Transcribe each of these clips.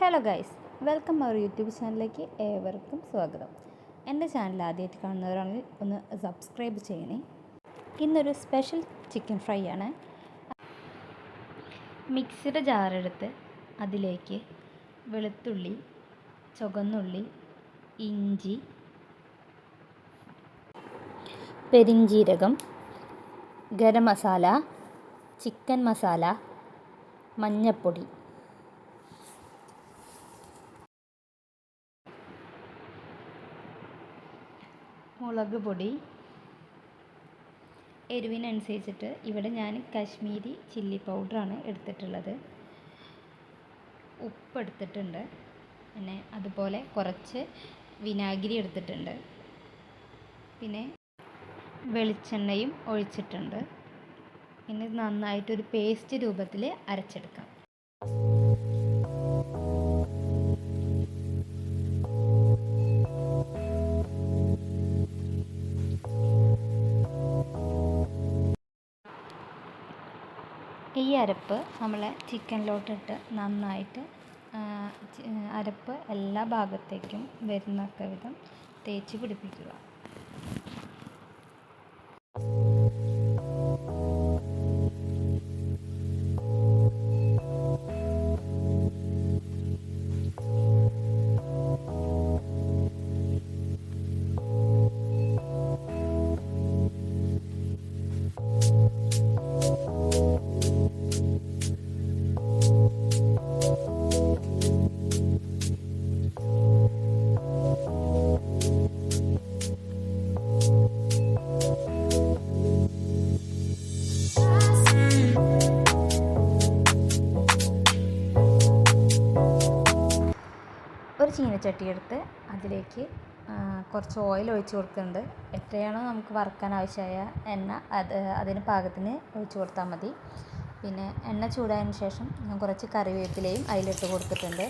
Hello guys welcome our YouTube ചാനലിലേക്ക് ഏവർക്കും സ്വാഗതം. എന്റെ ചാനൽ ആദ്യമായിട്ട് കാണുന്നവരാണെങ്കിൽ ഒന്ന് സബ്സ്ക്രൈബ് ചെയ്യണേ. ഇന്നൊരു സ്പെഷ്യൽ ചിക്കൻ ഫ്രൈ ആണ് മിക്സിയുടെ ജാറെടുത്ത് അതിലേക്ക് വെളുത്തുള്ളി ചുവന്നുള്ളി ഇഞ്ചി പെരിഞ്ജീരകം ഗരം മസാല ചിക്കൻ മസാല മഞ്ഞൾപ്പൊടി മുളക് പൊടി എരിവിനനുസരിച്ചിട്ട് ഇവിടെ ഞാൻ കാശ്മീരി ചില്ലി പൗഡറാണ് എടുത്തിട്ടുള്ളത്. ഉപ്പ് എടുത്തിട്ടുണ്ട്. പിന്നെ അതുപോലെ കുറച്ച് വിനാഗിരി എടുത്തിട്ടുണ്ട്. പിന്നെ വെളിച്ചെണ്ണയും ഒഴിച്ചിട്ടുണ്ട്. പിന്നെ നന്നായിട്ടൊരു പേസ്റ്റ് രൂപത്തിൽ അരച്ചെടുക്കാം. ഈ അരപ്പ് നമ്മൾ ചിക്കനിലോട്ടിട്ട് നന്നായിട്ട് അരപ്പ് എല്ലാ ഭാഗത്തേക്കും വരുന്നൊക്കെ വിധം തേച്ച് പിടിപ്പിക്കുക. എടുത്ത് അതിലേക്ക് കുറച്ച് ഓയിൽ ഒഴിച്ച് കൊടുക്കുന്നുണ്ട്. എത്രയാണോ നമുക്ക് വറുക്കാൻ ആവശ്യമായ എണ്ണ അത് അതിന് പാകത്തിന് ഒഴിച്ച് കൊടുത്താൽ മതി. പിന്നെ എണ്ണ ചൂടായതിന് ശേഷം ഞാൻ കുറച്ച് കറിവേപ്പിലയും അതിലിട്ട് കൊടുത്തിട്ടുണ്ട്.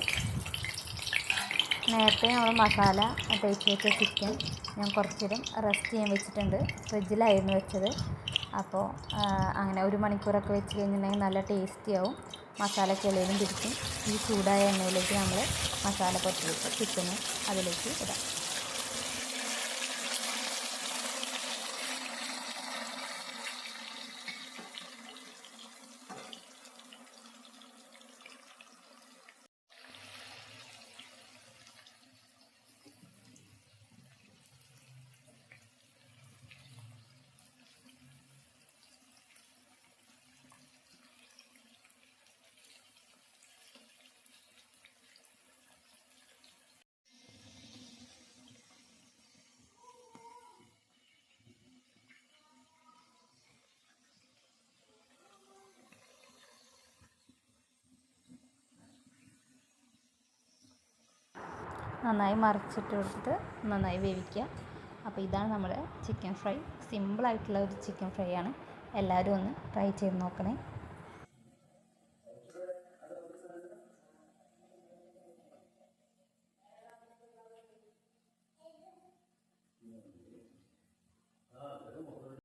നേരത്തെ നമ്മൾ മസാല തേച്ച് വെച്ച ചിക്കൻ ഞാൻ കുറച്ചിടും. റെസ്റ്റ് ചെയ്യാൻ വെച്ചിട്ടുണ്ട്. ഫ്രിഡ്ജിലായിരുന്നു വെച്ചത്. അപ്പോൾ അങ്ങനെ ഒരു മണിക്കൂറൊക്കെ വെച്ച് കഴിഞ്ഞിട്ടുണ്ടെങ്കിൽ നല്ല ടേസ്റ്റി ആവും. മസാലയ്ക്ക് ചെളിയിലും പിടിക്കും. ഈ ചൂടായ എണ്ണയിലേക്ക് നമ്മൾ മസാല പൊട്ടി വെച്ച് ചിക്കന് അതിലേക്ക് ഇടാം. നന്നായി മറിച്ചിട്ട് കൊടുത്തിട്ട് നന്നായി വേവിക്കുക. അപ്പോൾ ഇതാണ് നമ്മുടെ ചിക്കൻ ഫ്രൈ. സിമ്പിളായിട്ടുള്ള ഒരു ചിക്കൻ ഫ്രൈ ആണ്. എല്ലാവരും ഒന്ന് ട്രൈ ചെയ്ത് നോക്കണേ.